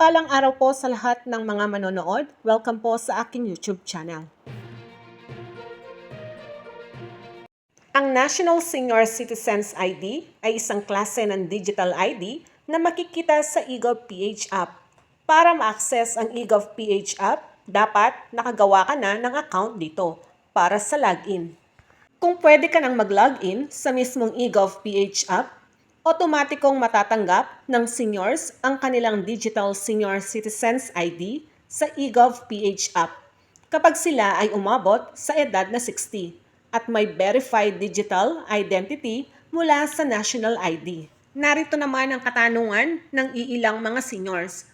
Mapagpalang araw po sa lahat ng mga manonood. Welcome po sa aking YouTube channel. Ang National Senior Citizens ID ay isang klase ng digital ID na makikita sa eGov.ph app. Para ma-access ang eGov.ph app, dapat nakagawa ka na ng account dito para sa login. Kung pwede ka nang mag-login sa mismong eGov.ph app, otomatikong matatanggap ng seniors ang kanilang Digital Senior Citizens ID sa eGov.ph app kapag sila ay umabot sa edad na 60 at may verified digital identity mula sa national ID. Narito naman ang katanungan ng iilang mga seniors.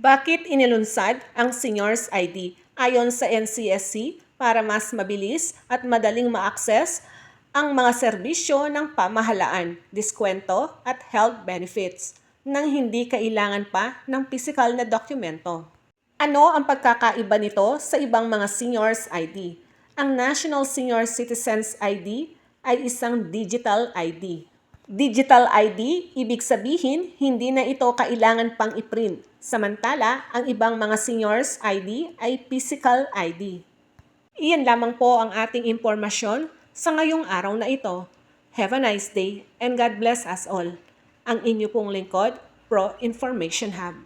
Bakit inilunsad ang Seniors ID ayon sa NCSC para mas mabilis at madaling ma-access ang mga serbisyo ng pamahalaan, diskwento at health benefits nang hindi kailangan pa ng pisikal na dokumento. Ano ang pagkakaiba nito sa ibang mga seniors ID? Ang National Senior Citizens ID ay isang digital ID. Digital ID, ibig sabihin, hindi na ito kailangan pang i-print. Samantala, ang ibang mga seniors ID ay physical ID. Iyan lamang po ang ating impormasyon sa ngayong araw na ito. Have a nice day and God bless us all. Ang inyo pong lingkod, Pro Information Hub.